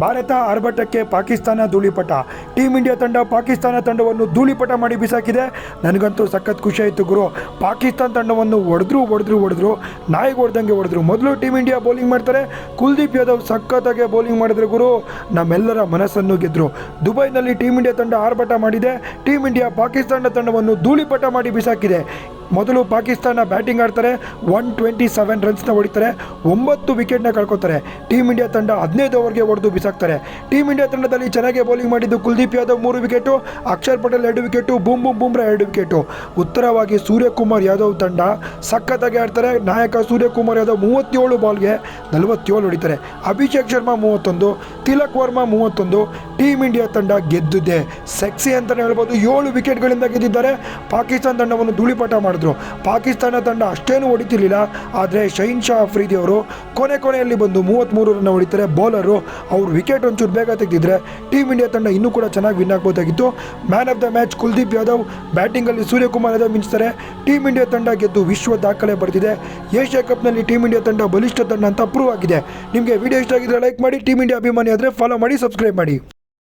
ಭಾರತ ಆರ್ಭಟಕ್ಕೆ ಪಾಕಿಸ್ತಾನ ಧೂಳಿಪಟ. Team India ತಂಡ ಪಾಕಿಸ್ತಾನ ತಂಡವನ್ನು ಧೂಳಿಪಟ ಮಾಡಿ ಬಿಸಾಕಿದೆ. ನನಗಂತೂ ಸಖತ್ ಖುಷಿ ಆಯಿತು ಗುರು. ಪಾಕಿಸ್ತಾನ ತಂಡವನ್ನು ಹೊಡೆದ್ರು ಹೊಡೆದ್ರು ಹೊಡೆದ್ರು, ನಾಯಿಗೆ ಹೊಡೆದಂಗೆ ಹೊಡೆದ್ರು. ಮೊದಲು ಟೀಮ್ ಇಂಡಿಯಾ ಬೌಲಿಂಗ್ ಮಾಡ್ತಾರೆ. ಕುಲ್ದೀಪ್ ಯಾದವ್ ಸಖತ್ತಾಗೆ ಬೌಲಿಂಗ್ ಮಾಡಿದ್ರೆ ಗುರು. ನಮ್ಮೆಲ್ಲರ ಮನಸ್ಸನ್ನು ಗೆದ್ದರು ದುಬೈನಲ್ಲಿ ಟೀಮ್ ಇಂಡಿಯಾ ತಂಡ ಆರ್ಭಟ ಮಾಡಿದೆ. ಟೀಮ್ ಇಂಡಿಯಾ ಪಾಕಿಸ್ತಾನ ತಂಡವನ್ನು ಧೂಳಿಪಟ ಮಾಡಿ ಬಿಸಾಕಿದೆ. ಮೊದಲು ಪಾಕಿಸ್ತಾನ ಬ್ಯಾಟಿಂಗ್ ಆಡ್ತಾರೆ ಒನ್ ಟ್ವೆಂಟಿ ಸೆವೆನ್ ರನ್ಸ್ನ ಹೊಡಿತಾರೆ, ಒಂಬತ್ತು ವಿಕೆಟ್ನ ಕಳ್ಕೊತಾರೆ. ಟೀಮ್ ಇಂಡಿಯಾ ತಂಡ ಹದಿನೈದು ಓವರ್ಗೆ ಹೊಡೆದು ಬಿಸಾಕ್ತಾರೆ. ಟೀಮ್ ಇಂಡಿಯಾ ತಂಡದಲ್ಲಿ ಚೆನ್ನಾಗಿ ಬೌಲಿಂಗ್ ಮಾಡಿದ್ದು ಕುಲ್ದೀಪ್ ಯಾದವ್ ಮೂರು ವಿಕೆಟು ಅಕ್ಷರ್ ಪಟೇಲ್ ಎರಡು ವಿಕೆಟು ಬೂಮ್ ಬೂಮ್ ಬೂಮ್ರಾ ಎರಡು ವಿಕೆಟು ಉತ್ತರವಾಗಿ ಸೂರ್ಯಕುಮಾರ್ ಯಾದವ್ ತಂಡ ಸಖತ್ತಾಗಿ ಆಡ್ತಾರೆ. ನಾಯಕ ಸೂರ್ಯಕುಮಾರ್ ಯಾದವ್ ಮೂವತ್ತೇಳು ಬಾಲ್ಗೆ ನಲವತ್ತೇಳು ಹೊಡಿತಾರೆ. ಅಭಿಷೇಕ್ ಶರ್ಮಾ ಮೂವತ್ತೊಂದು, ತಿಲಕ್ ವರ್ಮಾ ಮೂವತ್ತೊಂದು ಟೀಮ್ ಇಂಡಿಯಾ ತಂಡ ಗೆದ್ದಿದೆ. ಸೆಕ್ಸಿ ಅಂತಲೇ ಹೇಳ್ಬೋದು, ಏಳು ವಿಕೆಟ್ಗಳಿಂದ ಗೆದ್ದಿದ್ದಾರೆ. ಪಾಕಿಸ್ತಾನ ತಂಡವನ್ನು ಧೂಳಿಪಾಠ ಮಾಡಿದ್ರು. ಪಾಕಿಸ್ತಾನ ತಂಡ ಅಷ್ಟೇನು ಹೊಡಿತಿರ್ಲಿಲ್ಲ, ಆದರೆ ಶೈನ್ ಶಾ ಅಫ್ರೀದಿ ಅವರು ಕೊನೆ ಕೊನೆಯಲ್ಲಿ ಬಂದು ಮೂವತ್ತ್ಮೂರು ರನ್ ಹೊಡಿತಾರೆ. ಬೌಲರು ಅವ್ರು ವಿಕೆಟ್ ಒಂಚೂರು ಬೇಗ ತೆಗೆದಿದ್ರೆ ಟೀಮ್ ಇಂಡಿಯಾ ತಂಡ ಇನ್ನೂ ಕೂಡ ಚೆನ್ನಾಗಿ win ಆಗ್ಬೋದಾಗಿತ್ತು. Man of the match Kuldeep Yadav ಬ್ಯಾಟಿಂಗಲ್ಲಿ Suryakumar Yadav ಮಿಂಚ್ತಾರೆ ಟೀಮ್ ಇಂಡಿಯಾ ತಂಡ ಗೆದ್ದು ವಿಶ್ವ ದಾಖಲೆ ಬರೆದಿದೆ. ಏಷ್ಯಾ ಕಪ್ನಲ್ಲಿ ಟೀಮ್ ಇಂಡಿಯಾ ತಂಡ ಬಲಿಷ್ಠ ತಂಡ ಅಂತ ಪ್ರೂವ್ ಆಗಿದೆ. ನಿಮಗೆ ವಿಡಿಯೋ ಇಷ್ಟ ಆಗಿದ್ರೆ ಲೈಕ್ ಮಾಡಿ ಟೀಮ್ ಇಂಡಿಯಾ ಅಭಿಮಾನಿ ಆದರೆ ಫಾಲೋ ಮಾಡಿ ಸಬ್ಸ್ಕ್ರೈಬ್ ಮಾಡಿ.